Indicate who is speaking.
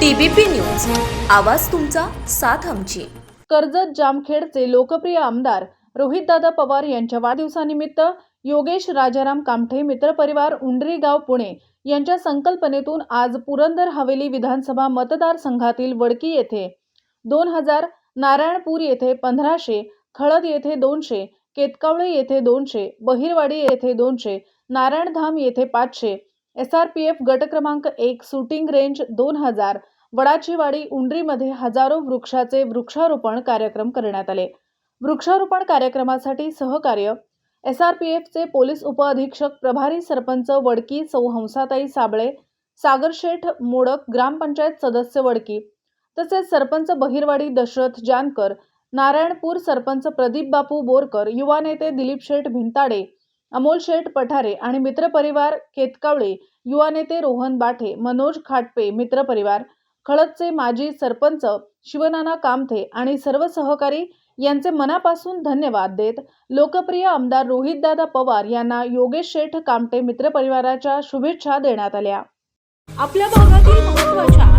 Speaker 1: TBP news. आवाज तुमचा साथ आमची.
Speaker 2: कर्जत जामखेडचे लोकप्रिय आमदार रोहितदादा पवार यांच्या वाढदिवसानिमित्त योगेश राजाराम कामठे मित्रपरिवार उंडरीगाव पुणे यांच्या संकल्पनेतून आज पुरंदर हवेली विधानसभा मतदारसंघातील वडकी येथे दोन हजार नारायणपूर येथे पंधराशे खळद येथे दोनशे केतकावळे येथे दोनशे बहिरवाडी येथे दोनशे नारायणधाम येथे पाचशे एस आर पी एफ गट क्रमांक एक शूटिंग रेंज दोन हजार वडाचीवाडी उंडरीमध्ये हजारो वृक्षाचे वृक्षारोपण कार्यक्रम करण्यात आले. वृक्षारोपण कार्यक्रमासाठी सहकार्य एस आर पी एफचे पोलीस उपअधीक्षक प्रभारी सरपंच वडकी सौ हंसाताई साबळे सागरशेठ मोडक ग्रामपंचायत सदस्य वडकी तसेच सरपंच बहिरवाडी दशरथ जानकर नारायणपूर सरपंच प्रदीप बापू बोरकर युवा नेते दिलीप शेठ भिंताडे अमोल शेठ पठारे आणि मित्रपरिवार केतकावळे युवा नेते रोहन बाठे मनोज खाटपे मित्रपरिवार खळदचे माजी सरपंच शिवनाना कामथे आणि सर्व सहकारी यांचे मनापासून धन्यवाद देत लोकप्रिय आमदार रोहितदादा पवार यांना योगेश शेठ कामटे मित्रपरिवाराच्या शुभेच्छा देण्यात आल्या.
Speaker 1: आपल्या भागातील महत्त्वाच्या